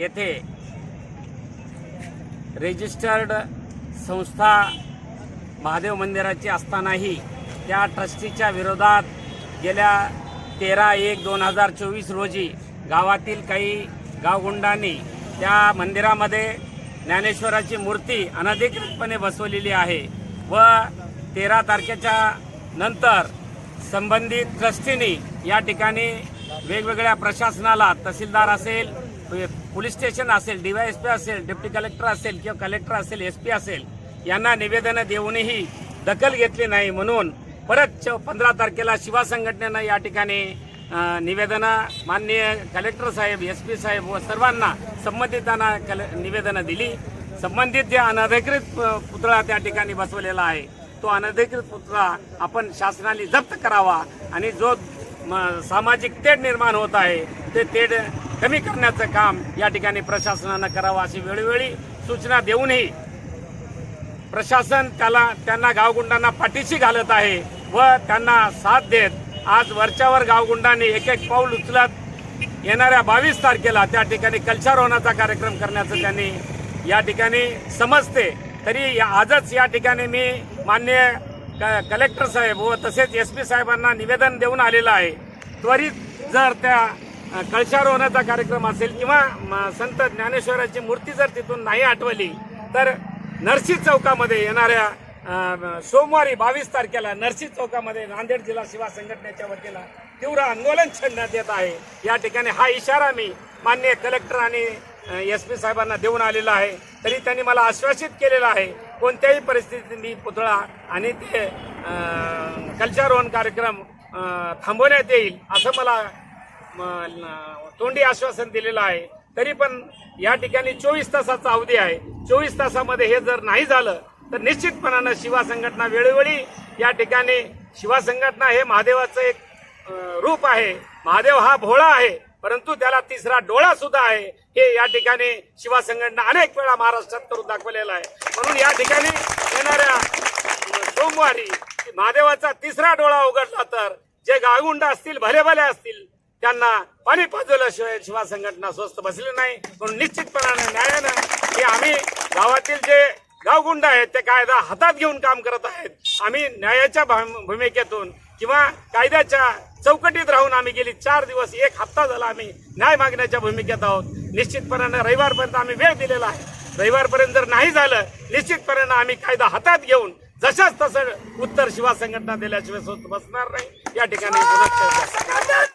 येथे रेजिस्टर्ड संस्था महादेव मंदिराची असतानाही त्या ट्रस्टीच्या विरोधात गेल्या तेरा एक दोन हजार चोवीस रोजी गावातील काही गावगुंडांनी त्या मंदिरामध्ये ज्ञानेश्वराची मूर्ती अनधिकृतपणे बसवलेली आहे व तेरा तारखेच्या नंतर संबंधित ट्रस्टीनी या ठिकाणी वेगवेगळ्या प्रशासनाला तहसीलदार असेल पोलीस स्टेशन असेल डीवायएसपी असेल डेप्टी कलेक्टर असेल किंवा कलेक्टर असेल एस पी असेल यांना निवेदनं देऊनही दखल घेतली नाही म्हणून परत पंधरा तारखेला शिवा संघटनेनं या ठिकाणी निवेदनं माननीय कलेक्टर साहेब एस पी साहेब व सर्वांना संबंधितांना कल निवेदनं दिली. संबंधित जे अनधिकृत पुतळा त्या ठिकाणी बसवलेला आहे तो अनधिकृत पुतळा आपण शासनाने जप्त करावा आणि जो म- सामाजिक तेढ निर्माण होत आहे ते तेढ कमी करण्याचं काम या ठिकाणी प्रशासनानं करावं अशी वेळोवेळी सूचना देऊनही प्रशासन त्याला त्यांना गावगुंडांना पाठीशी घालत आहे व त्यांना साथ देत आज वरच्यावर गावगुंडांनी एक एक पाऊल उचलत येणाऱ्या बावीस तारखेला त्या ठिकाणी कल्चारोहणाचा कार्यक्रम करण्याचं त्यांनी या ठिकाणी समजते. तरी या- आजच या ठिकाणी मी मान्य क- कलेक्टर साहेब व तसेच एस पी साहेबांना निवेदन देऊन आलेलं आहे. त्वरित जर त्या कळशारोहणाचा कार्यक्रम असेल किंवा संत ज्ञानेश्वराची मूर्ती जर तिथून नाही आठवली तर नरसी चौकामध्ये येणाऱ्या सोमवारी बावीस तारखेला नरसी चौकामध्ये नांदेड जिल्हा सेवा संघटनेच्या वतीला तीव्र आंदोलन छेडण्यात येत आहे. या ठिकाणी हा इशारा मी मान्य कलेक्टर आणि एस पी साहेबांना देऊन आलेला आहे. तरी त्यांनी मला आश्वासित केलेलं आहे कोणत्याही परिस्थितीत मी पुतळा आणि ते कल्चारोहण कार्यक्रम थांबवण्यात येईल असं मला तोंडी आश्वासन दिलेलं आहे. तरी पण या ठिकाणी चोवीस तासाचा अवधी आहे. चोवीस तासामध्ये हे जर नाही झालं तर निश्चितपणानं शिवा संघटना वेळोवेळी या ठिकाणी शिवा संघटना हे महादेवाचं एक रूप आहे. महादेव हा भोळा आहे परंतु त्याला तिसरा डोळा सुद्धा आहे. हे या ठिकाणी शिवा संघटना अनेक वेळा महाराष्ट्रात करून दाखवलेला आहे. म्हणून या ठिकाणी येणाऱ्या सोमवारी महादेवाचा तिसरा डोळा उघडला तर जे गाळगुंड असतील भले भले असतील त्यांना पाणी पाजवल्याशिवाय शिवा संघटना स्वस्त बसली नाही. म्हणून निश्चितपणाने न्यायानं हे आम्ही गावातील जे गावगुंड आहेत ते कायदा हातात घेऊन काम करत आहेत. आम्ही न्यायाच्या भूमिकेतून किंवा कायद्याच्या चौकटीत राहून आम्ही गेली चार दिवस एक हप्ता झाला आम्ही न्याय मागण्याच्या भूमिकेत आहोत. निश्चितपणाने रविवारपर्यंत आम्ही वेळ दिलेला आहे. रविवारपर्यंत जर नाही झालं निश्चितपणानं आम्ही कायदा हातात घेऊन जशाच तसं उत्तर शिवा संघटना दिल्याशिवाय स्वस्त बसणार नाही. या ठिकाणी